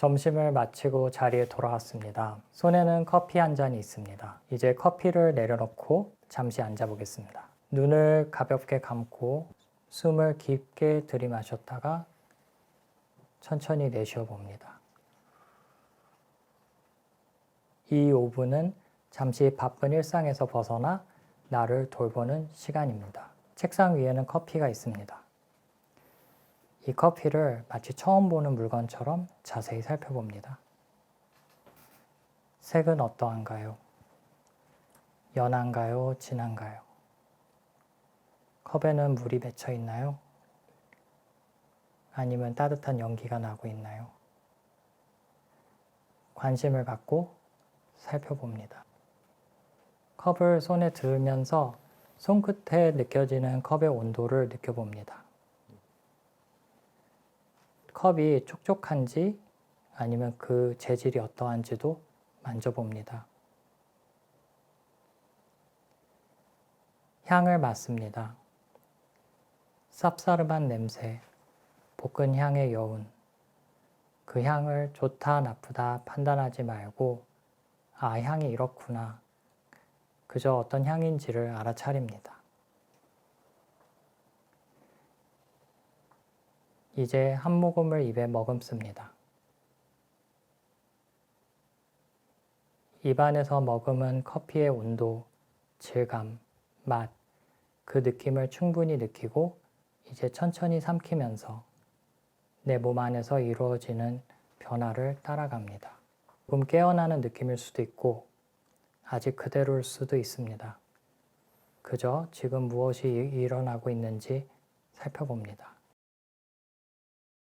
점심을 마치고 자리에 돌아왔습니다. 손에는 커피 한 잔이 있습니다. 이제 커피를 내려놓고 잠시 앉아보겠습니다. 눈을 가볍게 감고 숨을 깊게 들이마셨다가 천천히 내쉬어 봅니다. 이 5분은 잠시 바쁜 일상에서 벗어나 나를 돌보는 시간입니다. 책상 위에는 커피가 있습니다. 이 커피를 마치 처음 보는 물건처럼 자세히 살펴봅니다. 색은 어떠한가요? 연한가요? 진한가요? 컵에는 물이 맺혀 있나요? 아니면 따뜻한 연기가 나고 있나요? 관심을 갖고 살펴봅니다. 컵을 손에 들면서 손끝에 느껴지는 컵의 온도를 느껴봅니다. 컵이 촉촉한지 아니면 그 재질이 어떠한지도 만져봅니다. 향을 맡습니다. 쌉싸름한 냄새, 볶은 향의 여운. 그 향을 좋다, 나쁘다 판단하지 말고, 아, 향이 이렇구나. 그저 어떤 향인지를 알아차립니다. 이제 한 모금을 입에 머금습니다. 입안에서 머금은 커피의 온도, 질감, 맛, 그 느낌을 충분히 느끼고 이제 천천히 삼키면서 내 몸 안에서 이루어지는 변화를 따라갑니다. 조금 깨어나는 느낌일 수도 있고 아직 그대로일 수도 있습니다. 그저 지금 무엇이 일- 일어나고 있는지 살펴봅니다.